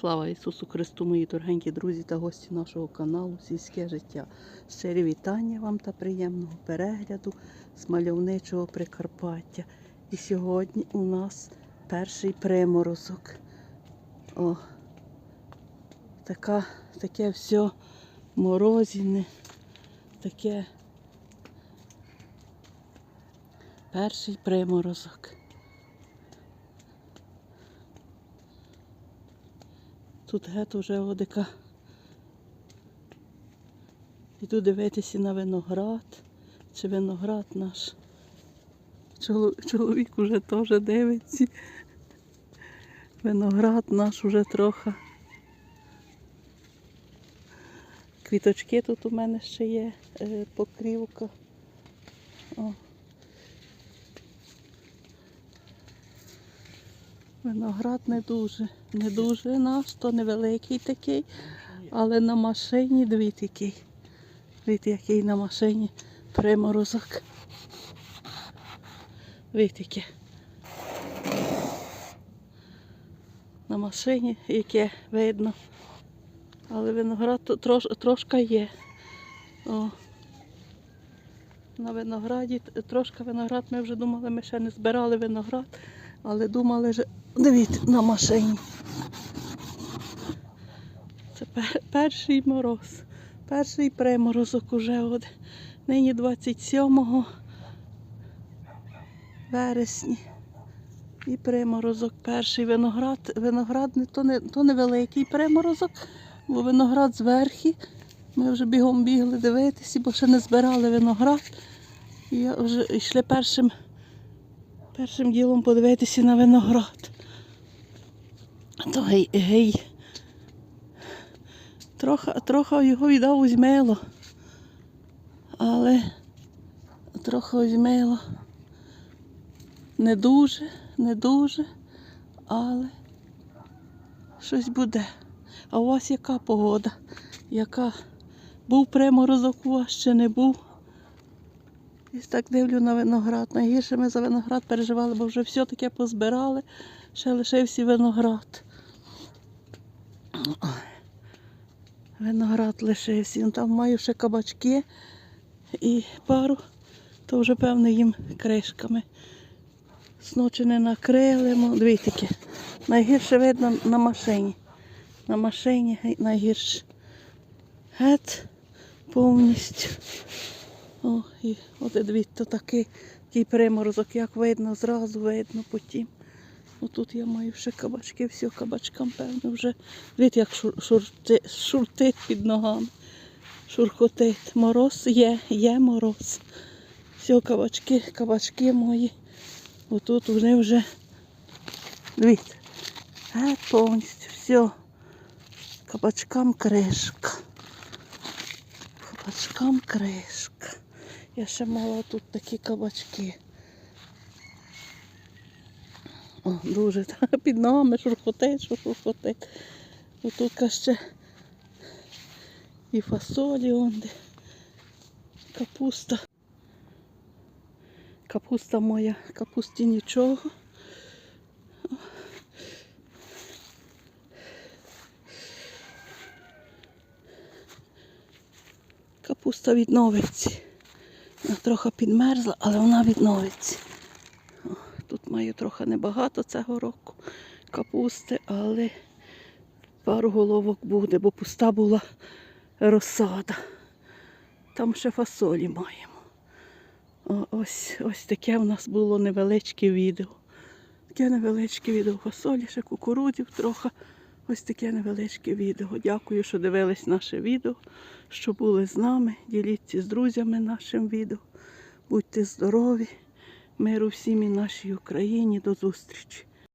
Слава Ісусу Христу, мої дорогенькі друзі та гості нашого каналу Сільське життя. Щирі вітання вам та приємного перегляду з мальовничого Прикарпаття. І сьогодні у нас перший приморозок. О, така, таке все морозіне, таке перший приморозок. Тут гет уже одика. Йду дивитися на виноград. Чи виноград наш. Чоловік уже теж дивиться. Виноград наш уже трохи. Квіточки тут у мене ще є, е, покрівка. О. Виноград не дуже, не дуже наш, то невеликий такий, але на машині дві такий. Дивіться, який на машині приморозок. Яке. На машині, яке видно. Але виноград трош, трошки є. О. На винограді т- трошки виноград. Ми вже думали, ми ще не збирали виноград, але думали, що дивіться на машині. Це пер- перший мороз. Перший приморозок уже от. Нині 27 вересня. І приморозок перший виноград. Виноград то, не, то невеликий приморозок, бо виноград зверху. Ми вже бігом бігли дивитися, бо ще не збирали виноград. І вже йшли першим, першим ділом подивитися на виноград. То гей, гей. Трохи, трохи його віддав змило. Але трохи змило. Не дуже, не дуже, але щось буде. А у вас яка погода? Яка? Був приморозок у вас чи не був? І так дивлю на виноград. Найгірше ми за виноград переживали, бо вже все таке позбирали, ще лишився виноград. Виноград лишився. Ну, Там маю ще кабачки і пару, то вже певно їм кришками. Сночі не накрили. Дивіться, яке. найгірше видно на машині. На машині найгірше. Гет повністю. О, і от дивіться, такий, такий приморозок, як видно, зразу видно потім. Отут я маю ще кабачки, все кабачкам, певно, вже. Дивіться, як шур, шурти, шуртить під ногами. Шурхотить. Мороз є, є мороз. Все, кабачки, кабачки мої. Отут вони вже. Дивіться. Геть повністю все. Кабачкам кришка. Кабачкам кришка. Я ще мала тут такі кабачки. О, дуже під ногами шурхотить, що шурхотить. Отут ще і фасолі онде. Капуста. Капуста моя, капусті нічого. Капуста відновиться. Вона трохи підмерзла, але вона відновиться. Тут маю трохи небагато цього року капусти, але пару головок буде, бо пуста була розсада. Там ще фасолі маємо. О, ось, ось таке в нас було невеличке відео. Таке невеличке відео фасолі, ще кукурудзів трохи. Ось таке невеличке відео. Дякую, що дивились наше відео, що були з нами. Діліться з друзями нашим відео. Будьте здорові, миру всім і нашій Україні. До зустрічі!